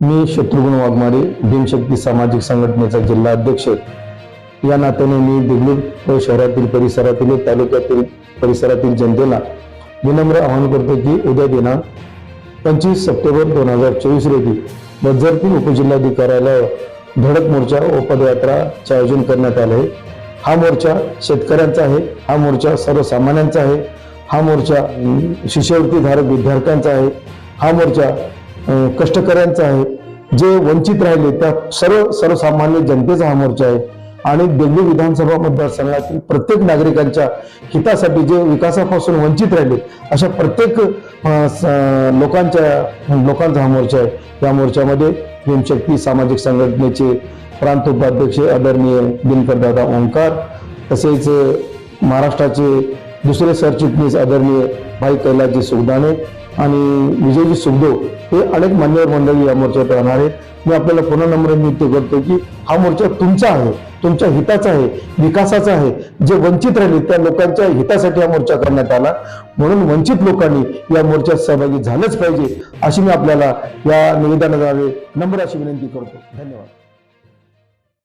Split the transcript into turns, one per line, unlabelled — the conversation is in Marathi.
मी शत्रुघ्न वाघमारे भीमशक्ती सामाजिक संघटनेचा जिल्हा अध्यक्ष. या नात्याने मी दिल्लीत व शहरातील परिसरातील तालुक्यातील परिसरातील जनतेला विनम्र आवाहन करतो की उद्या दिनांक पंचवीस सप्टेंबर दोन हजार चोवीस रोजी बझरपूर उपजिल्हाधिकाऱ्याला धडक मोर्चा व पदयात्राचे आयोजन करण्यात आले आहे. हा मोर्चा शेतकऱ्यांचा आहे हा मोर्चा सर्वसामान्यांचा आहे हा मोर्चा शिष्यवृत्तीधारक विद्यार्थ्यांचा आहे हा मोर्चा कष्टकऱ्यांचा आहे जे वंचित राहिले त्या सर्व सर्वसामान्य जनतेचा हा मोर्चा आहे. आणि दिल्ली विधानसभा मतदारसंघातील प्रत्येक नागरिकांच्या हितासाठी जे विकासापासून वंचित राहिले अशा प्रत्येक लोकांच्या लोकांचा हा मोर्चा आहे. या मोर्चामध्ये भीमशक्ती सामाजिक संघटनेचे प्रांत उपाध्यक्ष आदरणीय दिनकर दादा ओंकार तसेच महाराष्ट्राचे दुसरे सरचिटणीस आदरणीय भाई कैलासजी सुगदाणे आणि विजयजी सुगदेव हे अनेक मान्यवर मंडळी या मोर्चात राहणार. आहेत मी आपल्याला पुन्हा नम्र विनंती करतो की हा मोर्चा तुमचा आहे तुमच्या हिताचा आहे विकासाचा आहे. जे वंचित राहिले त्या लोकांच्या हितासाठी हा मोर्चा करण्यात आला. म्हणून वंचित लोकांनी या मोर्चात सहभागी झालंच पाहिजे अशी मी आपल्याला या निवेदनाद्वारे नम्र अशी विनंती करतो. धन्यवाद.